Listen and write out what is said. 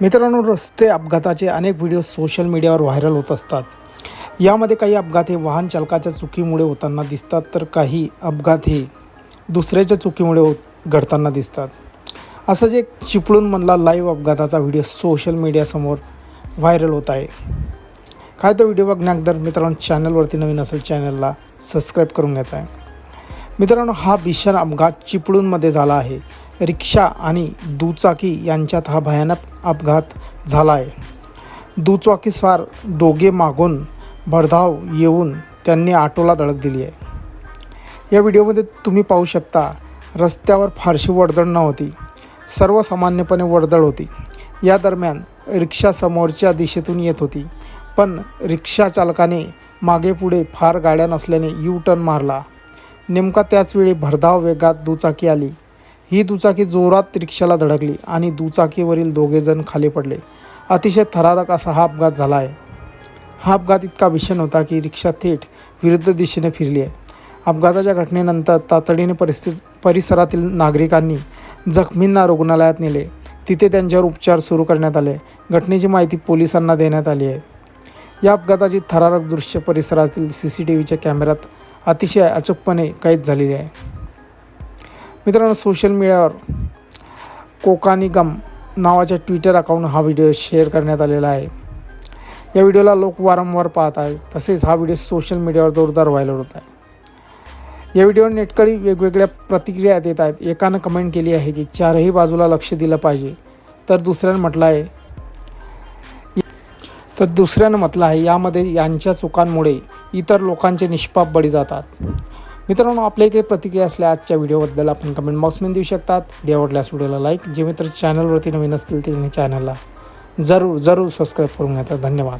मित्रांनो रस्ते अपघाताचे अनेक व्हिडिओ सोशल मीडियावर व्हायरल होत असतात. यामध्ये काही अपघात हे वाहन चालकाच्या चुकीमुळे होताना दिसतात तर काही अपघात हे दुसऱ्याच्या चुकीमुळे होत घडताना दिसतात. असंच एक म्हणला लाईव्ह अपघाताचा व्हिडिओ सोशल मीडियासमोर व्हायरल होत आहे. काय तो व्हिडिओ बघण्याअगोदर मित्रांनो चॅनलवरती नवीन असेल चॅनलला सबस्क्राईब करून घ्यायचा आहे. मित्रांनो हा भीषण अपघात चिपळूणमध्ये झाला आहे. रिक्षा आणि दुचाकी यांच्यात हा भयानक अपघात झाला आहे दुचाकीस्वार दोघे मागून भरधाव येऊन त्यांनी ऑटोला धडक दिली आहे. या व्हिडिओमध्ये तुम्ही पाहू शकता रस्त्यावर फारशी वर्दळ नव्हती. सर्वसामान्यपणे वर्दळ होती. या दरम्यान रिक्षा समोरच्या दिशेतून येत होती. पण रिक्षा चालकाने मागे पुढे फार गाड्या नसल्याने यू टर्न मारला. नेमका त्याचवेळी भरधाव वेगात दुचाकी आली. ही दुचाकी जोरात रिक्षाला धडकली आणि दुचाकीवरील दोघेजण खाली पडले. अतिशय थरारक असा हा अपघात झाला आहे. हा अपघात इतका भीषण होता की रिक्षा थेट विरुद्ध दिशेने फिरली आहे. अपघाताच्या घटनेनंतर तातडीने परिस्थिती परिसरातील नागरिकांनी जखमींना रुग्णालयात नेले. तिथे त्यांच्यावर उपचार सुरू करण्यात आले. घटनेची माहिती पोलिसांना देण्यात आली आहे. या अपघाताची थरारक दृश्य परिसरातील सी सी टी व्हीच्या कॅमेऱ्यात अतिशय अचूकपणे कैद झालेली आहे. मित्रांनो सोशल मीडियावर कोकानी गम नावाच्या ट्विटर अकाउंट हा व्हिडिओ शेअर करण्यात आलेला आहे. या व्हिडिओला लोक वारंवार पाहत आहेत. तसेच हा व्हिडिओ सोशल मीडियावर जोरदार व्हायरल होत आहे. या व्हिडिओवर नेटकळी वेगवेगळ्या प्रतिक्रिया देत आहेत. एकानं कमेंट केली आहे की चारही बाजूला लक्ष दिलं पाहिजे. तर दुसऱ्यानं म्हटलं आहे तर दुसऱ्यानं म्हटलं आहे यामध्ये यांच्या चुकांमुळे इतर लोकांचे निष्पाप बळी जातात. मित्रांनो आपल्या काही प्रतिक्रिया असल्या आजच्या व्हिडिओबद्दल आपण कमेंट बॉक्समध्ये देऊ शकतात. व्हिडिओ आवडल्यास व्हिडिओला लाईक जे मित्र चॅनलवरती नवीन असतील त्यांनी चॅनलला जरूर जरूर सबस्क्राईब करून घ्यायचा धन्यवाद.